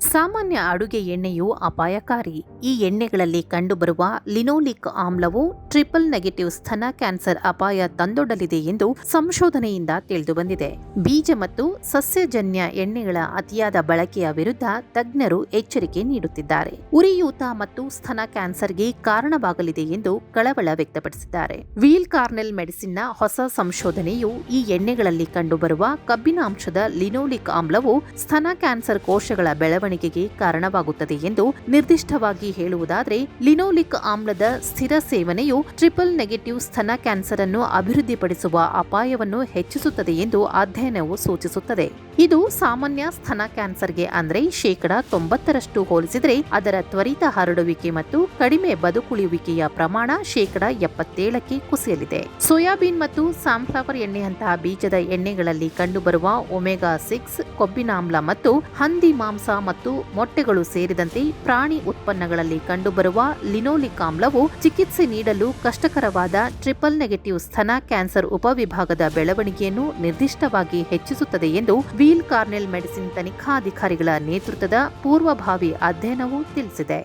ಸಾಮಾನ್ಯ ಅಡುಗೆ ಎಣ್ಣೆಯು ಅಪಾಯಕಾರಿ. ಈ ಎಣ್ಣೆಗಳಲ್ಲಿ ಕಂಡುಬರುವ ಲಿನೋಲಿಕ್ ಆಮ್ಲವು ಟ್ರಿಪಲ್ ನೆಗೆಟಿವ್ ಸ್ತನ ಕ್ಯಾನ್ಸರ್ ಅಪಾಯ ತಂದೊಡ್ಡಲಿದೆ ಎಂದು ಸಂಶೋಧನೆಯಿಂದ ತಿಳಿದುಬಂದಿದೆ. ಬೀಜ ಮತ್ತು ಸಸ್ಯಜನ್ಯ ಎಣ್ಣೆಗಳ ಅತಿಯಾದ ಬಳಕೆಯ ವಿರುದ್ಧ ತಜ್ಞರು ಎಚ್ಚರಿಕೆ ನೀಡುತ್ತಿದ್ದಾರೆ. ಉರಿಯೂತ ಮತ್ತು ಸ್ತನ ಕ್ಯಾನ್ಸರ್ಗೆ ಕಾರಣವಾಗಲಿದೆ ಎಂದು ಕಳವಳ ವ್ಯಕ್ತಪಡಿಸಿದ್ದಾರೆ. ವೀಲ್ ಕಾರ್ನೆಲ್ ಮೆಡಿಸಿನ್ನ ಹೊಸ ಸಂಶೋಧನೆಯು ಈ ಎಣ್ಣೆಗಳಲ್ಲಿ ಕಂಡುಬರುವ ಕಬ್ಬಿನಾಂಶದ ಲಿನೋಲಿಕ್ ಆಮ್ಲವು ಸ್ತನ ಕ್ಯಾನ್ಸರ್ ಕೋಶಗಳ ಬೆಳವಣಿಗೆಗೆ ಕಾರಣವಾಗುತ್ತದೆ ಎಂದು ನಿರ್ದಿಷ್ಟವಾಗಿ ಹೇಳುವುದಾದರೆ, ಲಿನೋಲಿಕ್ ಆಮ್ಲದ ಸ್ಥಿರ ಸೇವನೆಯು ಟ್ರಿಪಲ್ ನೆಗೆಟಿವ್ ಸ್ತನ ಕ್ಯಾನ್ಸರ್ ಅನ್ನು ಅಭಿವೃದ್ಧಿಪಡಿಸುವ ಅಪಾಯವನ್ನು ಹೆಚ್ಚಿಸುತ್ತದೆ ಎಂದು ಅಧ್ಯಯನವು ಸೂಚಿಸುತ್ತದೆ. ಇದು ಸಾಮಾನ್ಯ ಸ್ತನ ಕ್ಯಾನ್ಸರ್ಗೆ ಅಂದರೆ ಶೇಕಡ ತೊಂಬತ್ತರಷ್ಟು ಹೋಲಿಸಿದರೆ ಅದರ ತ್ವರಿತ ಹರಡುವಿಕೆ ಮತ್ತು ಕಡಿಮೆ ಬದುಕುಳಿಯುವಿಕೆಯ ಪ್ರಮಾಣ ಶೇಕಡ ಎಪ್ಪತ್ತೇಳಕ್ಕೆ ಕುಸಿಯಲಿದೆ. ಸೋಯಾಬೀನ್ ಮತ್ತು ಸಾನ್ಫ್ಲವರ್ ಎಣ್ಣೆಯಂತಹ ಬೀಜದ ಎಣ್ಣೆಗಳಲ್ಲಿ ಕಂಡುಬರುವ ಒಮೆಗಾ ಸಿಕ್ಸ್ ಕೊಬ್ಬಿನಾಮ್ಲ ಮತ್ತು ಹಂದಿ ಮಾಂಸ ಮತ್ತು ಮೊಟ್ಟೆಗಳು ಸೇರಿದಂತೆ ಪ್ರಾಣಿ ಉತ್ಪನ್ನಗಳಲ್ಲಿ ಕಂಡುಬರುವ ಲಿನೋಲಿಕ್ ಆಮ್ಲವು ಚಿಕಿತ್ಸೆ ನೀಡಲು ಕಷ್ಟಕರವಾದ ಟ್ರಿಪಲ್ ನೆಗೆಟಿವ್ ಸ್ತನ ಕ್ಯಾನ್ಸರ್ ಉಪವಿಭಾಗದ ಬೆಳವಣಿಗೆಯನ್ನು ನಿರ್ದಿಷ್ಟವಾಗಿ ಹೆಚ್ಚಿಸುತ್ತದೆ ಎಂದು ವೀಲ್ ಕಾರ್ನೆಲ್ ಮೆಡಿಸಿನ್ ತನಿಖಾಧಿಕಾರಿಗಳ ನೇತೃತ್ವದ ಪೂರ್ವಭಾವಿ ಅಧ್ಯಯನವು ತಿಳಿಸಿದೆ.